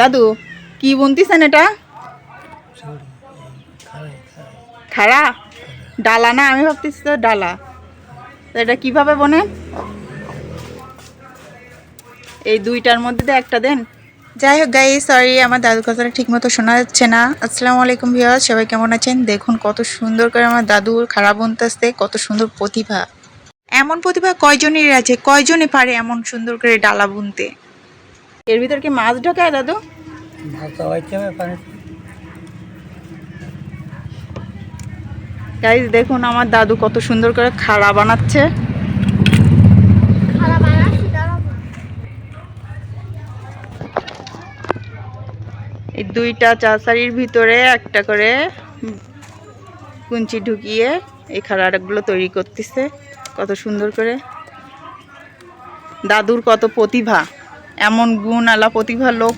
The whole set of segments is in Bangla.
দাদু, কি বুনতিছেন এটা? খাড়া? ডালা না, আমি ভাবতেছি তো ডালা। এটা কীভাবে বনে এই দুইটার মধ্যে একটা দেন। যাই হোক গাই সরি আমার দাদুর কথাটা ঠিক মতো শোনা যাচ্ছে না। আসসালামু আলাইকুম ভিউয়ার সবাই কেমন আছেন? দেখুন কত সুন্দর করে আমার দাদুর খারাপ বুনতেছে, কত সুন্দর প্রতিভা। এমন প্রতিভা কয়জনের আছে? কয়জনে পারে এমন সুন্দর করে ডালা বুনতে? এর ভিতর কি মাছ ঢোকায় দাদু? গাইজ দেখুন আমার দাদু কত সুন্দর করে খাড়া বানাচ্ছে। এই দুইটা চাচারির ভিতরে একটা করে কুঞ্চি ঢুকিয়ে এই খাড়াগুলো তৈরি করতেছে কত সুন্দর করে। দাদুর কত প্রতিভা। এমন গুণ আলা প্রতিভা লোক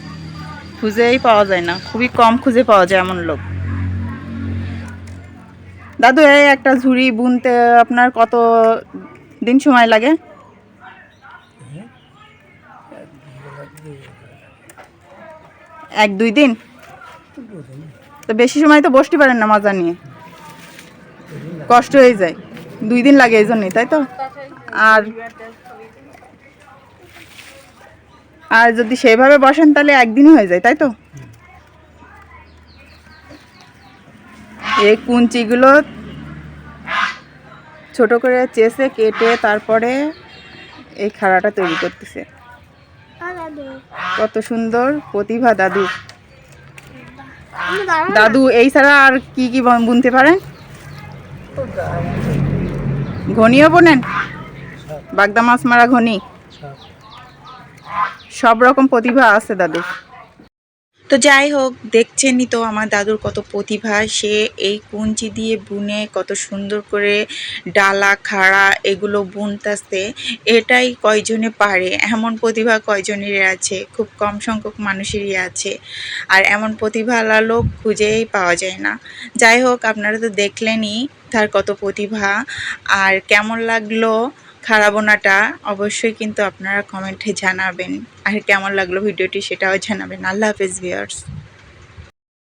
খুঁজেই পাওয়া যায় না। খুবই কম খুঁজে পাওয়া যায় এমন লোক। দাদু, এই একটা ঝুড়ি বুনতে আপনার কত দিন সময় লাগে? এক, দুই দিন? তো বেশি সময় তো বসতে পারেন না মজা নিয়ে। কষ্ট হয়ে যায়। দুই দিন লাগে এই জন্যই, তাই তো? আর আর যদি সেইভাবে বসেন তাহলে একদিনই হয়ে যায়, তাই তো? এই কুঞ্চিগুলো ছোট করে চেষে কেটে তারপরে এই খাড়াটা তৈরি করতেছে। কত সুন্দর প্রতিভা দাদু। দাদু, এই ছাড়া আর কি কি বুনতে পারেন ঘনিও বোনেন? বাগদা মাছ মারা ঘনি? সব রকম প্রতিভা আছে দাদু তো যাই হোক, দেখছেনই তো আমার দাদুর কত প্রতিভা। সে এই কুঞ্চি দিয়ে বুনে কত সুন্দর করে ডালা, খাড়া এগুলো বুনতেছে। এটাই কয়জনে পারে? এমন প্রতিভা কয়জনের আছে? খুব কম সংখ্যক মানুষেরই আছে। আর এমন প্রতিভাওয়ালা লোক খুঁজেই পাওয়া যায় না। যাই হোক, আপনারা তো দেখলেনই তার কত প্রতিভা। আর কেমন লাগল? খারাপনাটা অবশ্যই কিন্তু আপনারা কমেন্টে জানাবেন। আর কেমন লাগল ভিডিওটি সেটাও জানাবেন। আল্লাহ হাফেজ ভিউয়ার্স